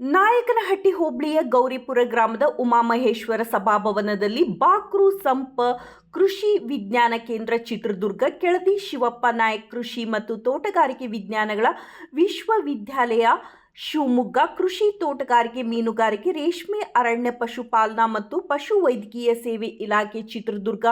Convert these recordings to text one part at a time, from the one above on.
ನಾಯಕನಹಟ್ಟಿ ಹೋಬಳಿಯ ಗೌರಿಪುರ ಗ್ರಾಮದ ಉಮಾಮಹೇಶ್ವರ ಸಭಾಭವನದಲ್ಲಿ ಬಾಕ್ರು ಸಂಪ ಕೃಷಿ ವಿಜ್ಞಾನ ಕೇಂದ್ರ ಚಿತ್ರದುರ್ಗ, ಕೆಳದಿ ಶಿವಪ್ಪ ನಾಯಕ್ ಕೃಷಿ ಮತ್ತು ತೋಟಗಾರಿಕೆ ವಿಜ್ಞಾನಗಳ ವಿಶ್ವವಿದ್ಯಾಲಯ, ಶಿವಮೊಗ್ಗ, ಕೃಷಿ ತೋಟಗಾರಿಕೆ ಮೀನುಗಾರಿಕೆ, ರೇಷ್ಮೆ ಅರಣ್ಯ ಪಶುಪಾಲನಾ ಮತ್ತು ಪಶು ವೈದ್ಯಕೀಯ ಸೇವೆ ಇಲಾಖೆ ಚಿತ್ರದುರ್ಗ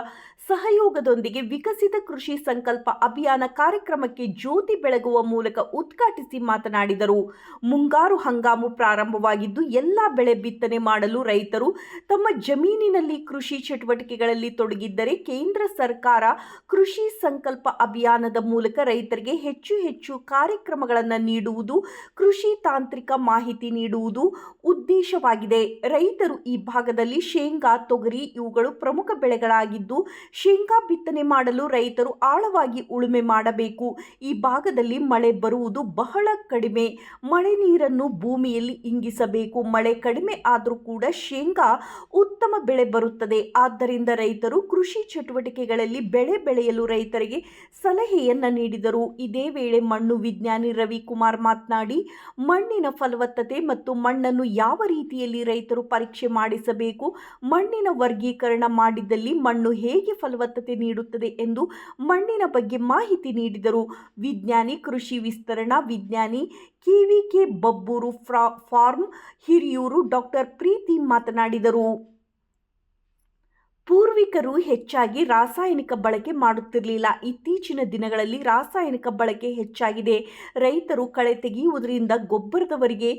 ಸಹಯೋಗದೊಂದಿಗೆ ವಿಕಸಿತ ಕೃಷಿ ಸಂಕಲ್ಪ ಅಭಿಯಾನ ಕಾರ್ಯಕ್ರಮಕ್ಕೆ ಜ್ಯೋತಿ ಬೆಳಗುವ ಮೂಲಕ ಉದ್ಘಾಟಿಸಿ ಮಾತನಾಡಿದರು. ಮುಂಗಾರು ಹಂಗಾಮು ಪ್ರಾರಂಭವಾಗಿದ್ದು ಎಲ್ಲ ಬೆಳೆ ಬಿತ್ತನೆ ಮಾಡಲು ರೈತರು ತಮ್ಮ ಜಮೀನಿನಲ್ಲಿ ಕೃಷಿ ಚಟುವಟಿಕೆಗಳಲ್ಲಿ ತೊಡಗಿದ್ದರೆ ಕೇಂದ್ರ ಸರ್ಕಾರ ಕೃಷಿ ಸಂಕಲ್ಪ ಅಭಿಯಾನದ ಮೂಲಕ ರೈತರಿಗೆ ಹೆಚ್ಚು ಹೆಚ್ಚು ಕಾರ್ಯಕ್ರಮಗಳನ್ನು ನೀಡುವುದು, ಕೃಷಿ ತಾಂತ್ರಿಕ ಮಾಹಿತಿ ನೀಡುವುದು ಉದ್ದೇಶವಾಗಿದೆ. ರೈತರು ಈ ಭಾಗದಲ್ಲಿ ಶೇಂಗಾ, ತೊಗರಿ ಇವುಗಳು ಪ್ರಮುಖ ಬೆಳೆಗಳಾಗಿದ್ದು ಶೇಂಗಾ ಬಿತ್ತನೆ ಮಾಡಲು ರೈತರು ಆಳವಾಗಿ ಉಳುಮೆ ಮಾಡಬೇಕು. ಈ ಭಾಗದಲ್ಲಿ ಮಳೆ ಬರುವುದು ಬಹಳ ಕಡಿಮೆ. ಮಳೆ ನೀರನ್ನು ಭೂಮಿಯಲ್ಲಿ ಇಂಗಿಸಬೇಕು. ಮಳೆ ಕಡಿಮೆ ಆದರೂ ಕೂಡ ಶೇಂಗಾ ಉತ್ತಮ ಬೆಳೆ ಬರುತ್ತದೆ. ಆದ್ದರಿಂದ ರೈತರು ಕೃಷಿ ಚಟುವಟಿಕೆಗಳಲ್ಲಿ ಬೆಳೆ ಬೆಳೆಯಲು ರೈತರಿಗೆ ಸಲಹೆಯನ್ನು ನೀಡಿದರು. ಇದೇ ವೇಳೆ ಮಣ್ಣು ವಿಜ್ಞಾನಿ ರವಿಕುಮಾರ್ ಮಾತನಾಡಿ, ಮಣ್ಣಿನ ಫಲವತ್ತತೆ ಮತ್ತು ಮಣ್ಣನ್ನು ಯಾವ ರೀತಿಯಲ್ಲಿ ರೈತರು ಪರೀಕ್ಷೆ ಮಾಡಿಸಬೇಕು, ಮಣ್ಣಿನ ವರ್ಗೀಕರಣ ಮಾಡಿದಲ್ಲಿ ಮಣ್ಣು ಹೇಗೆ ಫಲವತ್ತತೆ ನೀಡುತ್ತದೆ ಎಂದು ಮಣ್ಣಿನ ಬಗ್ಗೆ ಮಾಹಿತಿ ನೀಡಿದರು. ವಿಜ್ಞಾನಿ, ಕೃಷಿ ವಿಸ್ತರಣಾ ವಿಜ್ಞಾನಿ ಕಿವಿ ಕೆ ಬಬ್ಬೂರು ಫ್ರಾ, ಫಾರ್ಮ್ ಹಿರಿಯೂರು ಡಾಕ್ಟರ್ ಪ್ರೀತಿ ಮಾತನಾಡಿದರು. ಪೂರ್ವಿಕರು ಹೆಚ್ಚಾಗಿ ರಾಸಾಯನಿಕ ಬಳಕೆ ಮಾಡುತ್ತಿರಲಿಲ್ಲ. ಇತ್ತೀಚಿನ ದಿನಗಳಲ್ಲಿ ರಾಸಾಯನಿಕ ಬಳಕೆ ಹೆಚ್ಚಾಗಿದೆ. ರೈತರು ಕಳೆ ತೆಗೆಯುವುದರಿಂದ ಗೊಬ್ಬರದವರೆಗೆ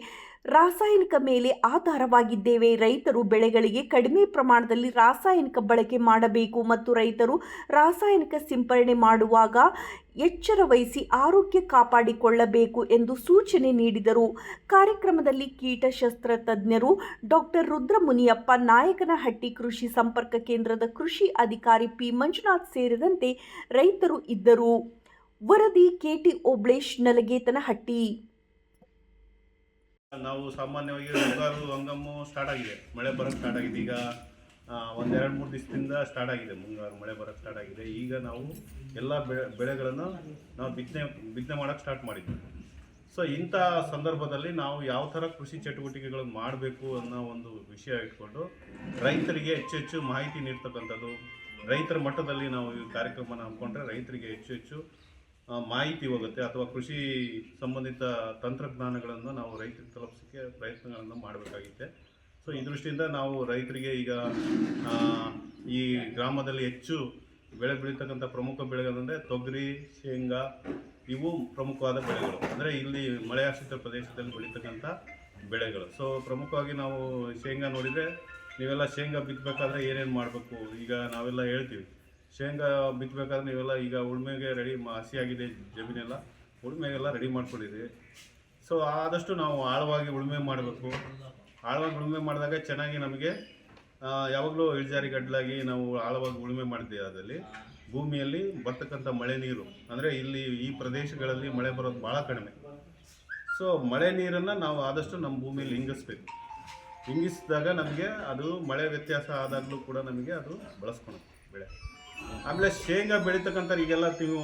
ರಾಸಾಯನಿಕ ಮೇಲೆ ಆಧಾರವಾಗಿದ್ದೇವೆ. ರೈತರು ಬೆಳೆಗಳಿಗೆ ಕಡಿಮೆ ಪ್ರಮಾಣದಲ್ಲಿ ರಾಸಾಯನಿಕ ಬಳಕೆ ಮಾಡಬೇಕು ಮತ್ತು ರೈತರು ರಾಸಾಯನಿಕ ಸಿಂಪರಣೆ ಮಾಡುವಾಗ ಎಚ್ಚರ ವಹಿಸಿ ಆರೋಗ್ಯ ಕಾಪಾಡಿಕೊಳ್ಳಬೇಕು ಎಂದು ಸೂಚನೆ ನೀಡಿದರು. ಕಾರ್ಯಕ್ರಮದಲ್ಲಿ ಕೀಟಶಸ್ತ್ರ ತಜ್ಞರು ಡಾಕ್ಟರ್ ರುದ್ರಮುನಿಯಪ್ಪ, ನಾಯಕನಹಟ್ಟಿ ಕೃಷಿ ಸಂಪರ್ಕ ಕೇಂದ್ರದ ಕೃಷಿ ಅಧಿಕಾರಿ ಪಿ. ಮಂಜುನಾಥ್ ಸೇರಿದಂತೆ ರೈತರು ಇದ್ದರು. ವರದಿ ಕೆಟಿ ಓಬ್ಳೇಶ್ ನಲಗೇತನಹಟ್ಟಿ ನಾವು ಸಾಮಾನ್ಯವಾಗಿ ಮುಂಗಾರು ಹಂಗಮ್ಮು ಸ್ಟಾರ್ಟ್ ಆಗಿದೆ. ಮಳೆ ಬರೋಕ್ಕೆ ಸ್ಟಾರ್ಟ್ ಆಗಿದೆ. ಈಗ ಒಂದೆರಡು ಮೂರು ದಿವಸದಿಂದ ಸ್ಟಾರ್ಟ್ ಆಗಿದೆ. ಮುಂಗಾರು ಮಳೆ ಬರೋಕ್ಕೆ ಸ್ಟಾರ್ಟ್ ಆಗಿದೆ. ಈಗ ನಾವು ಎಲ್ಲ ಬೆಳೆ ಬೆಳೆಗಳನ್ನು ನಾವು ಬಿತ್ತನೆ ಬಿತ್ತನೆ ಮಾಡೋಕ್ಕೆ ಸ್ಟಾರ್ಟ್ ಮಾಡಿದ್ವಿ. ಸೊ ಇಂಥ ಸಂದರ್ಭದಲ್ಲಿ ನಾವು ಯಾವ ಥರ ಕೃಷಿ ಚಟುವಟಿಕೆಗಳನ್ನು ಮಾಡಬೇಕು ಅನ್ನೋ ಒಂದು ವಿಷಯ ಇಟ್ಕೊಂಡು ರೈತರಿಗೆ ಹೆಚ್ಚು ಹೆಚ್ಚು ಮಾಹಿತಿ ನೀಡ್ತಕ್ಕಂಥದ್ದು, ರೈತರ ಮಟ್ಟದಲ್ಲಿ ನಾವು ಈ ಕಾರ್ಯಕ್ರಮನ ಹಮ್ಮಿಕೊಂಡ್ರೆ ರೈತರಿಗೆ ಹೆಚ್ಚು ಹೆಚ್ಚು ಮಾಹಿತಿ ಹೋಗುತ್ತೆ ಅಥವಾ ಕೃಷಿ ಸಂಬಂಧಿತ ತಂತ್ರಜ್ಞಾನಗಳನ್ನು ನಾವು ರೈತರಿಗೆ ತಲುಪಿಸೋಕ್ಕೆ ಪ್ರಯತ್ನಗಳನ್ನು ಮಾಡಬೇಕಾಗಿದೆ ಸೊ ಈ ದೃಷ್ಟಿಯಿಂದ ನಾವು ರೈತರಿಗೆ ಈಗ ಈ ಗ್ರಾಮದಲ್ಲಿ ಹೆಚ್ಚು ಬೆಳೆ ಬೆಳೀತಕ್ಕಂಥ ಪ್ರಮುಖ ಬೆಳೆಗಳಂದರೆ ತೊಗರಿ, ಶೇಂಗಾ, ಇವು ಪ್ರಮುಖವಾದ ಬೆಳೆಗಳು. ಅಂದರೆ ಇಲ್ಲಿ ಮಳೆಯಾಶ್ರಿತ ಪ್ರದೇಶದಲ್ಲಿ ಬೆಳೀತಕ್ಕಂಥ ಬೆಳೆಗಳು. ಸೊ ಪ್ರಮುಖವಾಗಿ ನಾವು ಶೇಂಗಾ ನೋಡಿದರೆ ನೀವೆಲ್ಲ ಶೇಂಗಾ ಬಿತ್ತಬೇಕಾದ್ರೆ ಏನೇನು ಮಾಡಬೇಕು? ಈಗ ನಾವೆಲ್ಲ ಹೇಳ್ತೀವಿ. ಶೇಂಗಾ ಬಿತ್ತಬೇಕಾದ್ರೆ ನೀವೆಲ್ಲ ಈಗ ಉಳುಮೆಗೆ ರೆಡಿ ಹಸಿಯಾಗಿದೆ ಜಮೀನೆಲ್ಲ, ಉಳುಮೆಗೆಲ್ಲ ರೆಡಿ ಮಾಡ್ಕೊಂಡಿದ್ದೀವಿ ಸೊ ಆದಷ್ಟು ನಾವು ಆಳವಾಗಿ ಉಳುಮೆ ಮಾಡಬೇಕು. ಆಳವಾಗಿ ಉಳುಮೆ ಮಾಡಿದಾಗ ಚೆನ್ನಾಗಿ ನಮಗೆ ಯಾವಾಗಲೂ ಇಳಿಜಾರಿ ಗಡ್ಡಲಾಗಿ ನಾವು ಆಳವಾಗಿ ಉಳುಮೆ ಮಾಡ್ತೀವಿ ಅದರಲ್ಲಿ. ಭೂಮಿಯಲ್ಲಿ ಬರ್ತಕ್ಕಂಥ ಮಳೆ ನೀರು, ಅಂದರೆ ಇಲ್ಲಿ ಈ ಪ್ರದೇಶಗಳಲ್ಲಿ ಮಳೆ ಬರೋದು ಭಾಳ ಕಡಿಮೆ. ಸೊ ಮಳೆ ನೀರನ್ನು ನಾವು ಆದಷ್ಟು ನಮ್ಮ ಭೂಮಿಯಲ್ಲಿ ಹಿಂಗಿಸ್ಬೇಕು ಹಿಂಗಿಸಿದಾಗ ನಮಗೆ ಅದು ಮಳೆ ವ್ಯತ್ಯಾಸ ಆದಾಗಲೂ ಕೂಡ ನಮಗೆ ಅದು ಬಳಸ್ಕೊಳುತ್ತೆ ಬೆಳೆ. ಆಮೇಲೆ ಶೇಂಗಾ ಬೆಳೀತಕ್ಕಂಥ ಈಗೆಲ್ಲ ತಿಂಗ್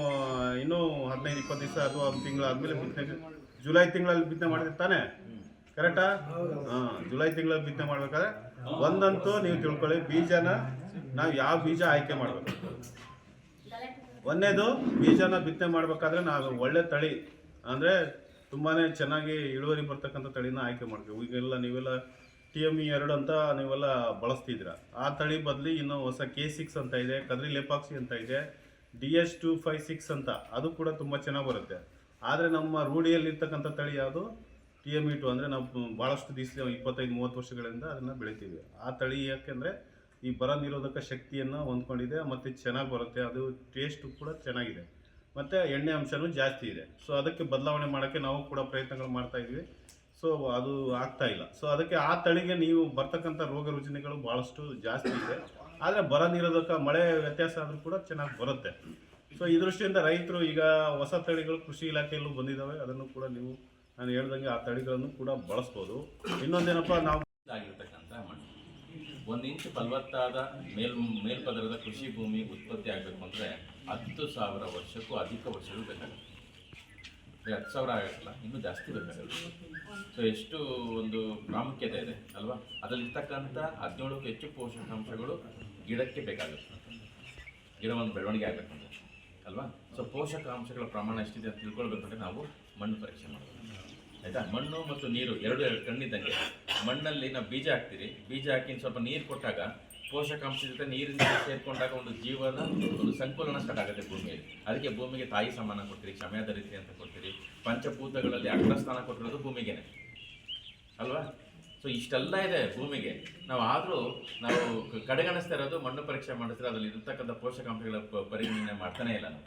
ಇನ್ನೂ ಹದಿನೈದು, ಇಪ್ಪತ್ತು ದಿವಸ ಅಥವಾ ಒಂದು ತಿಂಗಳು ಆದಮೇಲೆ ಬಿತ್ತನೆ ಜುಲೈ ತಿಂಗಳಲ್ಲಿ ಬಿತ್ತನೆ ಮಾಡಿದ್ರೆ ತಾನೆ? ಕರೆಕ್ಟಾ? ಹಾ, ಜುಲೈ ತಿಂಗಳಲ್ಲಿ ಬಿತ್ತನೆ ಮಾಡ್ಬೇಕಾದ್ರೆ ಒಂದಂತೂ ನೀವು ತಿಳ್ಕೊಳ್ಳಿ, ಬೀಜನ ನಾವು ಯಾವ ಬೀಜ ಆಯ್ಕೆ ಮಾಡಬೇಕು? ಒಂದೇದು, ಬೀಜನ ಬಿತ್ತನೆ ಮಾಡಬೇಕಾದ್ರೆ ನಾವು ಒಳ್ಳೆ ತಳಿ, ಅಂದರೆ ತುಂಬಾನೇ ಚೆನ್ನಾಗಿ ಇಳುವರಿ ಬರ್ತಕ್ಕಂಥ ತಳಿನ ಆಯ್ಕೆ ಮಾಡ್ತೀವಿ ಈಗೆಲ್ಲ ನೀವೆಲ್ಲ ಟಿ ಎಂ ಇ ಎರಡು ಅಂತ ನೀವೆಲ್ಲ ಬಳಸ್ತಿದ್ರ ಆ ತಳಿ ಬದಲಿ ಇನ್ನು ಹೊಸ ಕೆ ಸಿಕ್ಸ್ ಅಂತ ಇದೆ, ಕದ್ರಿ ಲೆಪಾಕ್ಸಿ ಅಂತ ಇದೆ D S two five six ಅಂತ, ಅದು ಕೂಡ ತುಂಬ ಚೆನ್ನಾಗಿ ಬರುತ್ತೆ. ಆದರೆ ನಮ್ಮ ರೂಢಿಯಲ್ಲಿರ್ತಕ್ಕಂಥ ತಳಿ ಯಾವುದು? ಟಿ ಎಂ ಇ ಟು ಅಂದರೆ ನಾವು ಭಾಳಷ್ಟು ದಿವಸ ಇಪ್ಪತ್ತೈದು, ಮೂವತ್ತು ವರ್ಷಗಳಿಂದ ಅದನ್ನು ಬೆಳಿತೀವಿ. ಆ ತಳಿ ಯಾಕೆಂದರೆ ಈ ಬರ ನಿರೋಧಕ ಶಕ್ತಿಯನ್ನು ಹೊಂದ್ಕೊಂಡಿದೆ, ಮತ್ತು ಚೆನ್ನಾಗಿ ಬರುತ್ತೆ, ಅದು ಟೇಸ್ಟು ಕೂಡ ಚೆನ್ನಾಗಿದೆ. ಮತ್ತು ಎಣ್ಣೆ ಅಂಶನೂ ಜಾಸ್ತಿ ಇದೆ. ಸೊ ಅದಕ್ಕೆ ಬದಲಾವಣೆ ಮಾಡೋಕ್ಕೆ ನಾವು ಕೂಡ ಪ್ರಯತ್ನಗಳು ಮಾಡ್ತಾ ಇದ್ವಿ. ಸೊ ಅದು ಆಗ್ತಾ ಇಲ್ಲ. ಸೊ ಅದಕ್ಕೆ ಆ ತಳಿಗೆ ನೀವು ಬರ್ತಕ್ಕಂಥ ರೋಗ ರುಜಿನಗಳು ಭಾಳಷ್ಟು ಜಾಸ್ತಿ ಇದೆ. ಆದರೆ ಬರ ನಿರೋಧಕ, ಮಳೆ ವ್ಯತ್ಯಾಸ ಆದರೂ ಕೂಡ ಚೆನ್ನಾಗಿ ಬರುತ್ತೆ. ಸೊ ಈ ದೃಷ್ಟಿಯಿಂದ ರೈತರು ಈಗ ಹೊಸ ತಳಿಗಳು ಕೃಷಿ ಇಲಾಖೆಯಲ್ಲೂ ಬಂದಿದ್ದಾವೆ ಅದನ್ನು ಕೂಡ ನೀವು ನಾನು ಹೇಳ್ದಂಗೆ ಆ ತಳಿಗಳನ್ನು ಕೂಡ ಬಳಸ್ಬೋದು. ಇನ್ನೊಂದೇನಪ್ಪ, ನಾವು ಆಗಿರ್ತಕ್ಕಂಥ ಮಣ್ಣು. ಒಂದು ಇಂಚು ಫಲವತ್ತಾದ ಮೇಲ್, ಮೇಲ್ಪದರದ ಕೃಷಿ ಭೂಮಿ ಉತ್ಪತ್ತಿ ಆಗಬೇಕು ಅಂದರೆ ಹತ್ತು ಸಾವಿರ ವರ್ಷಕ್ಕೂ ಅಧಿಕ ವರ್ಷಗಳು ಬೇಕಾಗುತ್ತೆ. ಹತ್ತು ಸಾವಿರ ಆಗೋಲ್ಲ ಇನ್ನೂ ಜಾಸ್ತಿ ಬೇಕಾಗುತ್ತೆ ಸೊ ಎಷ್ಟು ಒಂದು ಪ್ರಾಮುಖ್ಯತೆ ಇದೆ ಅಲ್ವಾ? ಅದರಲ್ಲಿರ್ತಕ್ಕಂಥ ಹದಿನೇಳಕ್ಕೂ ಹೆಚ್ಚು ಪೋಷಕಾಂಶಗಳು ಗಿಡಕ್ಕೆ ಬೇಕಾಗುತ್ತೆ. ಗಿಡ ಒಂದು ಬೆಳವಣಿಗೆ ಆಗಬೇಕಂದ್ರೆ, ಅಲ್ವಾ? ಸೊ ಪೋಷಕಾಂಶಗಳ ಪ್ರಮಾಣ ಎಷ್ಟಿದೆ ಅಂತ ತಿಳ್ಕೊಳ್ಬೇಕಂದ್ರೆ ನಾವು ಮಣ್ಣು ಪರೀಕ್ಷೆ ಮಾಡಬೇಕು. ಆಯಿತಾ? ಮಣ್ಣು ಮತ್ತು ನೀರು ಎರಡು ಎರಡು ಕಣ್ಣಿದ್ದಂಗೆ. ಮಣ್ಣಲ್ಲಿ ನಾವು ಬೀಜ ಹಾಕ್ತೀರಿ, ಬೀಜ ಹಾಕಿ ಸ್ವಲ್ಪ ನೀರು ಕೊಟ್ಟಾಗ ಪೋಷಕಾಂಶ ಜೊತೆ ನೀರಿನ ಸೇರ್ಕೊಂಡಾಗ ಒಂದು ಜೀವನ, ಒಂದು ಸಂಕುಲನ ಸ್ಟಾರ್ಟ್ ಆಗುತ್ತೆ ಭೂಮಿಯಲ್ಲಿ. ಅದಕ್ಕೆ ಭೂಮಿಗೆ ತಾಯಿ ಸಮಾನ ಕೊಡ್ತೀರಿ, ಕ್ಷಮೆಯಾದ ರೀತಿ ಅಂತ ಕೊಡ್ತೀರಿ. ಪಂಚಭೂತಗಳಲ್ಲಿ ಅಗ್ರಸ್ಥಾನ ಕೊಟ್ಟಿರೋದು ಭೂಮಿಗೆನೆ. ಅಲ್ವಾ? ಸೊ ಇಷ್ಟೆಲ್ಲ ಇದೆ ಭೂಮಿಗೆ. ನಾವು ಆದರೂ ನಾವು ಕಡೆಗಣಿಸ್ತಾ ಇರೋದು, ಮಣ್ಣು ಪರೀಕ್ಷೆ ಮಾಡಿದ್ರೆ ಅದರಲ್ಲಿ ಇರತಕ್ಕಂಥ ಪೋಷಕಾಂಶಗಳ ಪರಿಗಣನೆ ಮಾಡ್ತಾನೆ ಇಲ್ಲ ನಾವು.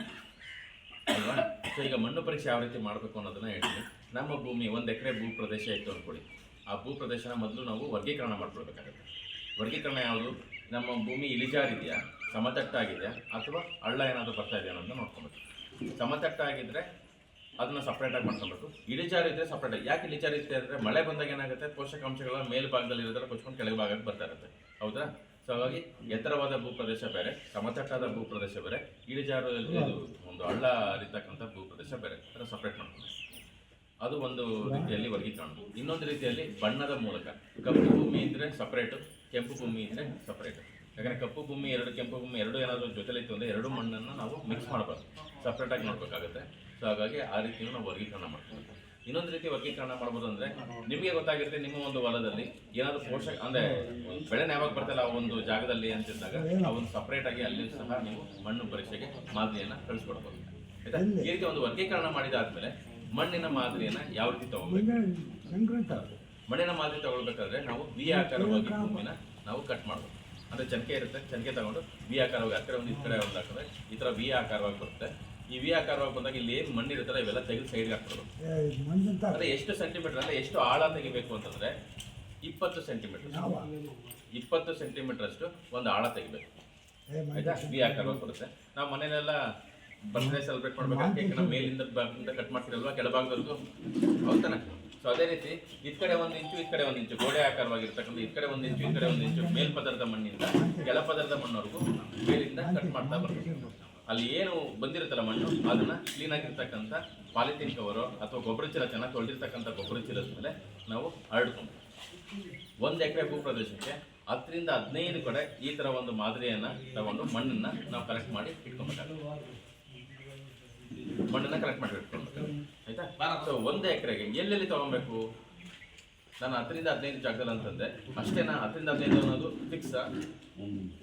ಅಲ್ವಾ? ಸೊ ಈಗ ಮಣ್ಣು ಪರೀಕ್ಷೆ ಯಾವ ರೀತಿ ಮಾಡಬೇಕು ಅನ್ನೋದನ್ನ ಹೇಳ್ತೀನಿ. ನಮ್ಮ ಭೂಮಿ, ಒಂದು ಎಕರೆ ಭೂ ಪ್ರದೇಶ ಇತ್ತು ಅಂದ್ಕೊಳ್ಳಿ ಆ ಭೂ ಪ್ರದೇಶನ ಮೊದಲು ನಾವು ವರ್ಗೀಕರಣ ಮಾಡ್ಕೊಳ್ಬೇಕಾಗುತ್ತೆ. ವರ್ಗೀಕರಣ ಯಾವುದು? ನಮ್ಮ ಭೂಮಿ ಇಳಿಜಾರಿದೆಯಾ? ಸಮತಟ್ಟಾಗಿದೆಯಾ ಅಥವಾ ಹಳ್ಳ ಏನಾದರೂ ಬರ್ತಾ ಇದೆಯಾ ಅನ್ನೋದನ್ನ ನೋಡ್ಕೊಬೇಕು ಸಮತಟ್ಟಾಗಿದ್ದರೆ ಅದನ್ನು ಸಪ್ರೇಟಾಗಿ ಮಾಡ್ಕೊಬೇಕು ಇಳಿಜಾರು ಇದ್ರೆ ಸಪ್ರೇಟ್ ಯಾಕೆ ಇಳಿಜಾರು ಇರುತ್ತೆ ಅಂದರೆ ಮಳೆ ಬಂದಾಗ ಏನಾಗುತ್ತೆ? ಪೋಷಕಾಂಶಗಳ ಮೇಲ್ಭಾಗದಲ್ಲಿ ಇರೋದ್ರೆ ಕೊಚ್ಕೊಂಡು ಕೆಳಗೆ ಬರ್ತಾ ಇರುತ್ತೆ. ಹೌದಾ? ಸೊ ಹಾಗಾಗಿ ಎತ್ತರವಾದ ಭೂಪ್ರದೇಶ ಬೇರೆ, ಸಮತಟ್ಟಾದ ಭೂಪ್ರದೇಶ ಬೇರೆ ಇಳಿಜಾರು ಅದು ಒಂದು ಹಳ್ಳ ಹರಿತಕ್ಕಂಥ ಭೂಪ್ರದೇಶ ಬೇರೆ. ಅದನ್ನು ಸಪ್ರೇಟ್ ಮಾಡ್ಕೊಂಡು ಅದು ಒಂದು ರೀತಿಯಲ್ಲಿ ವರ್ಗೀಕರಣ ಇನ್ನೊಂದು ರೀತಿಯಲ್ಲಿ ಬಣ್ಣದ ಮೂಲಕ. ಕಪ್ಪು ಭೂಮಿ ಇದ್ರೆ ಸಪ್ರೇಟು ಕೆಂಪು ಭೂಮಿ ಇದ್ದರೆ ಸಪ್ರೇಟ್ ಯಾಕಂದರೆ ಕಪ್ಪು ಭೂಮಿ ಎರಡು, ಕೆಂಪು ಭೂಮಿ ಎರಡು ಏನಾದರೂ ಜೊತೆಲಿತ್ತು ಅಂದರೆ ಎರಡು ಮಣ್ಣನ್ನು ನಾವು ಮಿಕ್ಸ್ ಮಾಡಬಾರ್ದು. ಸಪ್ರೇಟಾಗಿ ನೋಡಬೇಕಾಗುತ್ತೆ ಸೊ ಹಾಗಾಗಿ ಆ ರೀತಿಯೂ ನಾವು ವರ್ಗೀಕರಣ ಮಾಡ್ತೀವಿ. ಇನ್ನೊಂದು ರೀತಿ ವರ್ಗೀಕರಣ ಮಾಡ್ಬೋದು ಅಂದರೆ ನಿಮಗೆ ಗೊತ್ತಾಗಿರುತ್ತೆ ನಿಮ್ಮ ಒಂದು ಹೊಲದಲ್ಲಿ ಏನಾದರೂ ಪೋಷಕ ಅಂದರೆ ಬೆಳೆನ ಬೆಳೆ ಯಾವಾಗ ಬರ್ತಲ್ಲ ಆ ಒಂದು ಜಾಗದಲ್ಲಿ ಅಂತಿದ್ದಾಗ ಆ ಒಂದು ಸಪ್ರೇಟಾಗಿ ಅಲ್ಲಿ ಸಹ ನೀವು ಮಣ್ಣು ಪರೀಕ್ಷೆಗೆ ಮಾದರಿಯನ್ನು ಕಳಿಸ್ಕೊಡ್ಬೋದು. ಆಯ್ತಾ? ಈ ರೀತಿ ಒಂದು ವರ್ಗೀಕರಣ ಮಾಡಿದಾದ್ಮೇಲೆ ಮಣ್ಣಿನ ಮಾದರಿಯನ್ನ ಯಾವ ರೀತಿ ತಗೋಬೇಕು ಮಣ್ಣಿನ ಮಾದರಿ ತಗೊಳ್ಬೇಕಾದ್ರೆ ನಾವು ವಿ ಆಕಾರವಾಗಿ ಭೂಮಿನ ನಾವು ಕಟ್ ಮಾಡಬೇಕು. ಅಂದ್ರೆ ಚನಕೆ ಇರುತ್ತೆ ಚನಕೆ ತಗೊಂಡು ವಿ ಆಕಾರವಾಗಿ ಆ ಕಡೆ ಒಂದು ಈ ಕಡೆ ಒಂದು ಹಾಕಿದ್ರೆ ಈ ಥರ ವಿ ಆಕಾರವಾಗಿ ಬರುತ್ತೆ. ಈ ವಿ ಆಕಾರವಾಗಿ ಬಂದಾಗ ಇಲ್ಲಿ ಏನು ಮಣ್ಣು ಇರುತ್ತಲ್ಲ ಇವೆಲ್ಲ ತೆಗೆದು ಸೈಡ್ಗೆ ಹಾಕ್ಬಿಡೋದು ಅಂದ್ರೆ ಎಷ್ಟು ಸೆಂಟಿಮೀಟರ್ ಅಂದ್ರೆ ಎಷ್ಟು ಆಳ ತೆಗಿಬೇಕು ಅಂತಂದ್ರೆ ಇಪ್ಪತ್ತು ಸೆಂಟಿಮೀಟರ್ ಇಪ್ಪತ್ತು ಸೆಂಟಿಮೀಟರ್ ಅಷ್ಟು ಒಂದು ಆಳ ತೆಗಿಬೇಕು. ಆಯ್ತಾ? ವಿ ಆಕಾರವಾಗಿ ಬರುತ್ತೆ. ನಾವು ಮನೇಲೆಲ್ಲ ಬರ್ತ್ಡೇ ಸೆಲೆಬ್ರೇಟ್ ಮಾಡ್ಬೇಕು ಕೇಕ್ ಮೇಲಿಂದ ಕಟ್ ಮಾಡ್ತೀರಲ್ವಾ? ಕೆಳಭಾಗದಲ್ಲಿ ಹೌದಾನೆ ಸೊ ಅದೇ ರೀತಿ ಈ ಕಡೆ ಒಂದು ಇಂಚು ಈ ಕಡೆ ಒಂದು ಇಂಚು. ಗೋಡೆ ಆಕಾರವಾಗಿರ್ತಕ್ಕಂಥ ಈ ಕಡೆ ಒಂದು ಇಂಚು ಈ ಕಡೆ ಒಂದು ಇಂಚು. ಮೇಲ್ ಪದರದ ಮಣ್ಣಿಂದ ಕೆಳ ಪದರದ ಮಣ್ಣವರೆಗೂ ಮೇಲಿಂದ ಕಟ್ ಮಾಡ್ತಾ ಬರ್ತೀವಿ ಅಲ್ಲಿ ಏನು ಬಂದಿರುತ್ತಲ್ಲ ಮಣ್ಣು, ಅದನ್ನ ಕ್ಲೀನ್ ಆಗಿರ್ತಕ್ಕಂಥ ಪಾಲಿಥೀನ್ ಕವರು ಅಥವಾ ಗೊಬ್ಬರ ಚೀಲ ಚೆನ್ನಾಗಿ ತೊಳೆದಿರ್ತಕ್ಕಂಥ ಗೊಬ್ಬರ ಚೀಲದ ಮೇಲೆ ನಾವು ಹರಡ್ಕೊಂಡು ಒಂದು ಎಕರೆ ಭೂ ಪ್ರದೇಶಕ್ಕೆ ಹತ್ತರಿಂದ ಹದಿನೈದು ಕಡೆ ಈ ತರ ಒಂದು ಮಾದರಿಯನ್ನ ತಗೊಂಡು ಮಣ್ಣನ್ನ ನಾವು ಕಲೆಕ್ಟ್ ಮಾಡಿ ಇಟ್ಕೊಬೇಕಾಗುತ್ತೆ. ಮಣ್ಣನ್ನ ಕಲೆಕ್ಟ್ ಮಾಡಿ ಇಟ್ಕೊಳ್ಬೇಕು ಆಯ್ತಾ? ಸೊ ಒಂದು ಎಕರೆಗೆ ಎಲ್ಲೆಲ್ಲಿ ತಗೊಬೇಕು ನಾನು ಹತ್ತರಿಂದ ಹದಿನೈದು ಜಾಗದಲ್ಲಿ ಅಂತಂದೆ. ಅಷ್ಟೇನಾ ಹತ್ತರಿಂದ ಹದಿನೈದು ಅನ್ನೋದು ಫಿಕ್ಸ್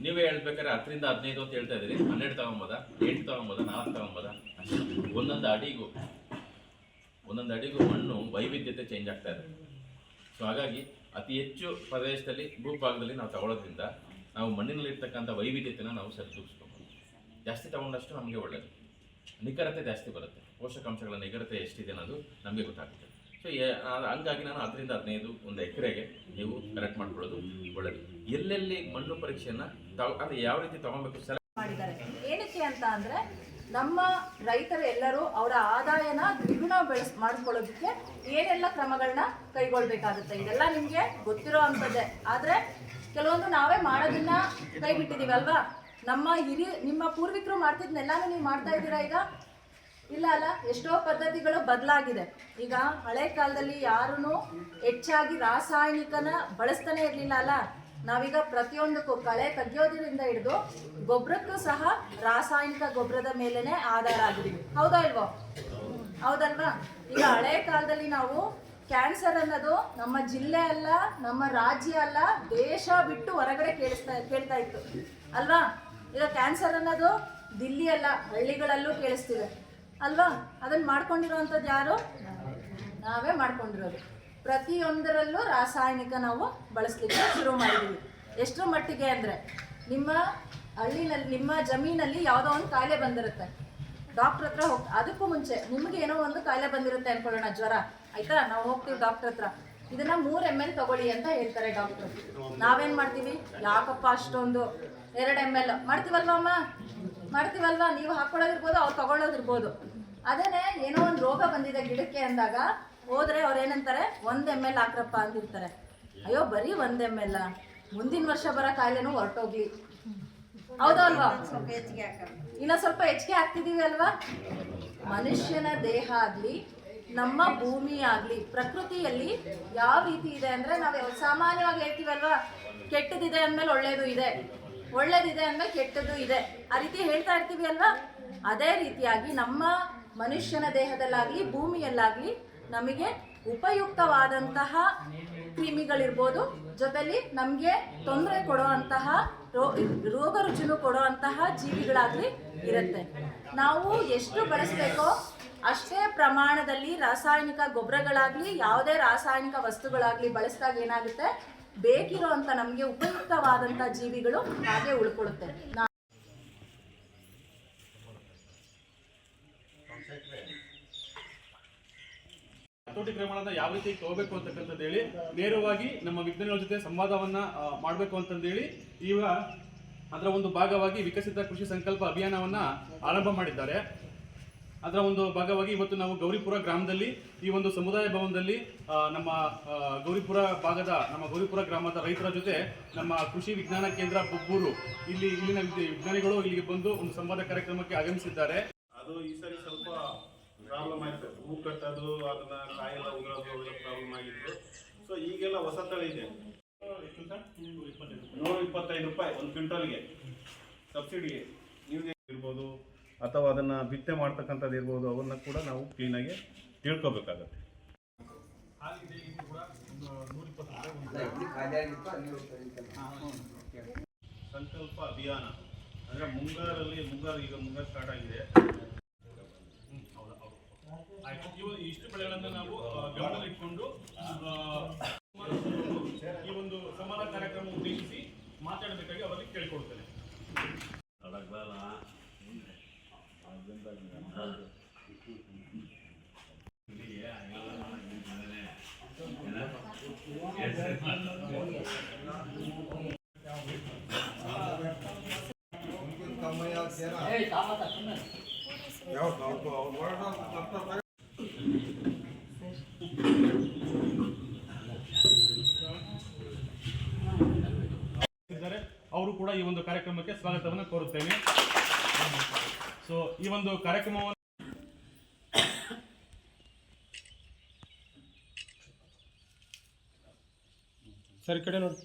ನೀವೇ ಹೇಳ್ಬೇಕಾದ್ರೆ ಹತ್ತರಿಂದ ಹದಿನೈದು ಅಂತ ಹೇಳ್ತಾ ಇದ್ದೀರಿ. ಹನ್ನೆರಡು ತಗೊಂಬೋದ ಎಂಟು ತಗೊಂಬೋದ ನಾಲ್ಕು ತಗೊಂಬೋದ ಒಂದೊಂದು ಅಡಿಗೂ ಒಂದೊಂದು ಅಡಿಗೂ ಮಣ್ಣು ವೈವಿಧ್ಯತೆ ಚೇಂಜ್ ಆಗ್ತಾ ಇದೆ. ಸೊ ಹಾಗಾಗಿ ಅತಿ ಹೆಚ್ಚು ಪ್ರದೇಶದಲ್ಲಿ, ಭೂಭಾಗದಲ್ಲಿ ನಾವು ತಗೊಳ್ಳೋದ್ರಿಂದ ನಾವು ಮಣ್ಣಿನಲ್ಲಿರ್ತಕ್ಕಂಥ ವೈವಿಧ್ಯತೆನ ನಾವು ಸರಿದೂಗಿಸ್ಕೊಬೋದು. ಜಾಸ್ತಿ ತಗೊಂಡಷ್ಟು ನಮಗೆ ಒಳ್ಳೆಯದು ನಿಖರತೆ ಜಾಸ್ತಿ ಬರುತ್ತೆ. ಪೋಷಕಾಂಶಗಳ ನಿಖರತೆ ಎಷ್ಟಿದೆ ಅನ್ನೋದು ನಮಗೆ ಗೊತ್ತಾಗುತ್ತೆ. ಸೊ ಹಂಗಾಗಿ ನಾನು ಅದರಿಂದ ಹದಿನೈದು ಒಂದು ಎಕರೆಗೆ ನೀವು ಕರೆಕ್ಟ್ ಮಾಡ್ಕೊಳ್ಳೋದು ಒಳ್ಳೆಯದು ಎಲ್ಲೆಲ್ಲಿ ಮಣ್ಣು ಪರೀಕ್ಷೆಯನ್ನು ಅದು ಯಾವ ರೀತಿ ತಗೊಬೇಕು? ಸಲ ಮಾಡಿದ್ದಾರೆ. ಏನಕ್ಕೆ ಅಂತ ಅಂದರೆ, ನಮ್ಮ ರೈತರು ಎಲ್ಲರೂ ಅವರ ಆದಾಯನ ದ್ವಿಗುಣ ಬೆಳೆಸ್, ಮಾಡ್ಕೊಳ್ಳೋದಕ್ಕೆ ಏನೆಲ್ಲ ಕ್ರಮಗಳನ್ನ ಕೈಗೊಳ್ಬೇಕಾಗುತ್ತೆ. ಇದೆಲ್ಲ ನಿಮಗೆ ಗೊತ್ತಿರೋ ಅಂಥದ್ದೇ. ಆದ್ರೆ, ಕೆಲವೊಂದು ನಾವೇ ಮಾಡೋದನ್ನ ಕೈ ಬಿಟ್ಟಿದೀವಲ್ವಾ ನಮ್ಮ ಹಿರಿ ನಿಮ್ಮ ಪೂರ್ವಿಕರು ಮಾಡ್ತಿದ್ನೆಲ್ಲಾನು ನೀವು ಮಾಡ್ತಾ ಇದ್ದೀರಾ ಈಗ? ಇಲ್ಲ ಅಲ್ಲ, ಎಷ್ಟೋ ಪದ್ಧತಿಗಳು ಬದಲಾಗಿದೆ. ಈಗ ಹಳೆ ಕಾಲದಲ್ಲಿ ಯಾರೂ ಹೆಚ್ಚಾಗಿ ರಾಸಾಯನಿಕನ ಬಳಸ್ತಾನೆ ಇರಲಿಲ್ಲ ಅಲ್ಲ? ನಾವೀಗ ಪ್ರತಿಯೊಂದಕ್ಕೂ ಕಳೆ ತೆಗೆಯೋದ್ರಿಂದ ಹಿಡಿದು ಗೊಬ್ಬರಕ್ಕೂ ಸಹ ರಾಸಾಯನಿಕ ಗೊಬ್ಬರದ ಮೇಲೆನೆ ಆಧಾರ ಆಗಿದ್ದೀವಿ ಹೌದಾ ಇಲ್ವೋ? ಹೌದಲ್ವಾ? ಈಗ ಹಳೆ ಕಾಲದಲ್ಲಿ ನಾವು ಕ್ಯಾನ್ಸರ್ ಅನ್ನೋದು ನಮ್ಮ ಜಿಲ್ಲೆ ಅಲ್ಲ, ನಮ್ಮ ರಾಜ್ಯ ಅಲ್ಲ, ದೇಶ ಬಿಟ್ಟು ಹೊರಗಡೆ ಕೇಳಿಸ್ತಾ, ಕೇಳ್ತಾ ಇತ್ತು. ಅಲ್ವಾ? ಈಗ ಕ್ಯಾನ್ಸರ್ ಅನ್ನೋದು ದಿಲ್ಲಿ ಅಲ್ಲ, ಹಳ್ಳಿಗಳಲ್ಲೂ ಕೇಳಿಸ್ತಿದೆ. ಅಲ್ವಾ? ಅದನ್ನ ಮಾಡ್ಕೊಂಡಿರೋವಂಥದ್ದು ಯಾರು? ನಾವೇ ಮಾಡ್ಕೊಂಡಿರೋದು. ಪ್ರತಿಯೊಂದರಲ್ಲೂ ರಾಸಾಯನಿಕ ನಾವು ಬಳಸ್ಲಿಕ್ಕೆ ಶುರು ಮಾಡಿದ್ದೀವಿ ಎಷ್ಟರ ಮಟ್ಟಿಗೆ ಅಂದರೆ, ನಿಮ್ಮ ಹಳ್ಳಿನಲ್ಲಿ, ನಿಮ್ಮ ಜಮೀನಲ್ಲಿ ಯಾವುದೋ ಒಂದು ಕಾಯಿಲೆ ಬಂದಿರುತ್ತೆ. ಡಾಕ್ಟ್ರ್ ಹತ್ರ ಹೋಗ್ತಾ ಅದಕ್ಕೂ ಮುಂಚೆ ನಿಮಗೆ ಏನೋ ಒಂದು ಕಾಯಿಲೆ ಬಂದಿರುತ್ತೆ ಅನ್ಕೊಳ್ಳೋಣ, ಜ್ವರ. ಆಯಿತಾ? ನಾವು ಹೋಗ್ತೀವಿ ಡಾಕ್ಟ್ರ್ ಹತ್ರ. ಇದನ್ನ ಮೂರ್ ಎಂ ಎಲ್ ತಗೊಳ್ಳಿ ಅಂತ ಹೇಳ್ತಾರೆ ಡಾಕ್ಟರ್ ನಾವೇನ್ ಮಾಡ್ತೀವಿ? ಯಾಕಪ್ಪ ಅಷ್ಟೊಂದು? ಎರಡು ಎಂ ಎಲ್ ಮಾಡ್ತೀವಲ್ವಾ ಅಮ್ಮ? ಮಾಡ್ತೀವಲ್ವಾ? ನೀವು ಹಾಕೊಳ್ಳೋದಿರ್ಬೋದು ಅವ್ರು ತಗೊಳ್ಳೋದಿರ್ಬೋದು. ಅದೇನೆ ಏನೋ ಒಂದು ರೋಗ ಬಂದಿದೆ ಗಿಡಕ್ಕೆ ಅಂದಾಗ ಹೋದ್ರೆ ಅವ್ರು ಏನಂತಾರೆ? ಒಂದ್ ಎಂ ಎಲ್ ಹಾಕ್ರಪ್ಪ ಅಂದಿರ್ತಾರೆ ಅಯ್ಯೋ ಬರೀ ಒಂದ್ ಎಂ ಎಲ್ ಮುಂದಿನ ವರ್ಷ ಬರೋ ಕಾಯಿಲೆನೂ ಹೊರಟೋಗ್ಲಿ ಹೌದಾ ಅಲ್ವಾ? ಇನ್ನ ಸ್ವಲ್ಪ ಹೆಚ್ಚಿಗೆ ಹಾಕ್ತಿದೀವಿ ಅಲ್ವಾ? ಮನುಷ್ಯನ ದೇಹ ಆಗ್ಲಿ ನಮ್ಮ ಭೂಮಿ ಆಗಲಿ ಪ್ರಕೃತಿಯಲ್ಲಿ ಯಾವ ರೀತಿ ಇದೆ ಅಂದರೆ ನಾವು ಸಾಮಾನ್ಯವಾಗಿ ಹೇಳ್ತೀವಲ್ವಾ? ಕೆಟ್ಟದಿದೆ ಅಂದಮೇಲೆ ಒಳ್ಳೇದು ಇದೆ. ಒಳ್ಳೇದಿದೆ ಅಂದಮೇಲೆ ಕೆಟ್ಟದ್ದು ಇದೆ. ಆ ರೀತಿ ಹೇಳ್ತಾ ಇರ್ತೀವಿ ಅಲ್ವಾ? ಅದೇ ರೀತಿಯಾಗಿ ನಮ್ಮ ಮನುಷ್ಯನ ದೇಹದಲ್ಲಾಗಲಿ, ಭೂಮಿಯಲ್ಲಾಗಲಿ ನಮಗೆ ಉಪಯುಕ್ತವಾದಂತಹ ಕ್ರಿಮಿಗಳಿರ್ಬೋದು. ಜೊತೆಲಿ ನಮಗೆ ತೊಂದರೆ ಕೊಡುವಂತಹ ರೋ ರೋಗ ರುಜಿನ ಕೊಡುವಂತಹ ಜೀವಿಗಳಾಗಲಿ ಇರುತ್ತೆ. ನಾವು ಎಷ್ಟು ಬಳಸಬೇಕೋ ಅಷ್ಟೇ ಪ್ರಮಾಣದಲ್ಲಿ ರಾಸಾಯನಿಕ ಗೊಬ್ಬರಗಳಾಗಲಿ, ಯಾವುದೇ ರಾಸಾಯನಿಕ ವಸ್ತುಗಳಾಗಲಿ ಬಳಸಿದಾಗ ಏನಾಗುತ್ತೆ? ಬೇಕಿರೋ ಅಂತ ನಮಗೆ ಉಪಯುಕ್ತವಾದಂಥ ಜೀವಿಗಳು ಹಾಗೆ ಉಳ್ಕೊಳುತ್ತೆ. ಹತೋಟಿ ಕ್ರಮಗಳನ್ನ ಯಾವ ರೀತಿ ತಗೋಬೇಕು ಅಂತಕ್ಕಂಥದ್ದು ಹೇಳಿ, ನೇರವಾಗಿ ನಮ್ಮ ವಿಜ್ಞಾನಿಗಳ ಜೊತೆ ಸಂವಾದವನ್ನ ಮಾಡಬೇಕು ಅಂತಂದು ಅಂತಂದೇಳಿ ಈಗ ಅದರ ಒಂದು ಭಾಗವಾಗಿ ವಿಕಸಿತ ಕೃಷಿ ಸಂಕಲ್ಪ ಅಭಿಯಾನವನ್ನ ಆರಂಭ ಮಾಡಿದ್ದಾರೆ. ಅದರ ಒಂದು ಭಾಗವಾಗಿ ಇವತ್ತು ನಾವು ಗೌರಿಪುರ ಗ್ರಾಮದಲ್ಲಿ, ಈ ಒಂದು ಸಮುದಾಯ ಭವನದಲ್ಲಿ ನಮ್ಮ ಗೌರಿಪುರ ಭಾಗದ, ನಮ್ಮ ಗೌರಿಪುರ ಗ್ರಾಮದ ರೈತರ ಜೊತೆ ನಮ್ಮ ಕೃಷಿ ವಿಜ್ಞಾನ ಕೇಂದ್ರ ಬೊಬ್ಬೂರು ಇಲ್ಲಿ, ಇಲ್ಲಿನ ವಿಜ್ಞಾನಿಗಳು ಇಲ್ಲಿಗೆ ಬಂದು ಒಂದು ಸಂವಾದ ಕಾರ್ಯಕ್ರಮಕ್ಕೆ ಆಗಮಿಸಿದ್ದಾರೆ. ಅದು ಈ ಸರಿ ಸ್ವಲ್ಪ ಪ್ರಾಬ್ಲಮ್ ಆಯಿತು. ಹೂ ಕಟ್ಟೋದು, ಅದನ್ನ ಕಾಯೆಲ್ಲ ಅವೆಲ್ಲ ಪ್ರಾಬ್ಲಮ್ ಆಗಿತ್ತು. ಸೊ ಈಗೆಲ್ಲ ಹೊಸ ತಳಿ ಇದೆ. ನೂರ ಇಪ್ಪತ್ತೈದು ರೂಪಾಯಿ, ಒಂದು ಕ್ವಿಂಟಲ್ಗೆ. ಸಬ್ಸಿಡಿಗೆ. ನೀವು ಇರ್ಬೋದು ಅಥವಾ ಅದನ್ನು ಬಿತ್ತನೆ ಮಾಡ್ತಕ್ಕಂಥದ್ದು ಇರ್ಬೋದು, ಅವನ್ನ ಕೂಡ ನಾವು ಕ್ಲೀನಾಗಿ ತಿಳ್ಕೊಬೇಕಾಗತ್ತೆ. ಸಂಕಲ್ಪ ಅಭಿಯಾನ. ಅಂದರೆ ಮುಂಗಾರಲ್ಲಿ, ಮುಂಗಾರು ಈಗ ಮುಂಗಾರು ಸ್ಟಾರ್ಟ್ ಆಗಿದೆ. ಇಷ್ಟು ಬೆಳೆಗಳನ್ನ ನಾವು ಗಮನದಲ್ಲಿಟ್ಕೊಂಡು ಈ ಒಂದು ಸಮಾನ ಕಾರ್ಯಕ್ರಮ ಉದ್ದೇಶಿಸಿ ಮಾತಾಡಬೇಕಾಗಿ ಅವರಿಗೆ ಕೇಳಿಕೊಳ್ತೇನೆ ಕೂಡ ಈ ಒಂದು ಕಾರ್ಯಕ್ರಮಕ್ಕೆ ಸ್ವಾಗತವನ್ನು ಕೋರುತ್ತೇನೆ. ಸೊ ಈ ಒಂದು ಕಾರ್ಯಕ್ರಮವನ್ನು ಸರಿ ಕಡೆ ನೋಡಿ.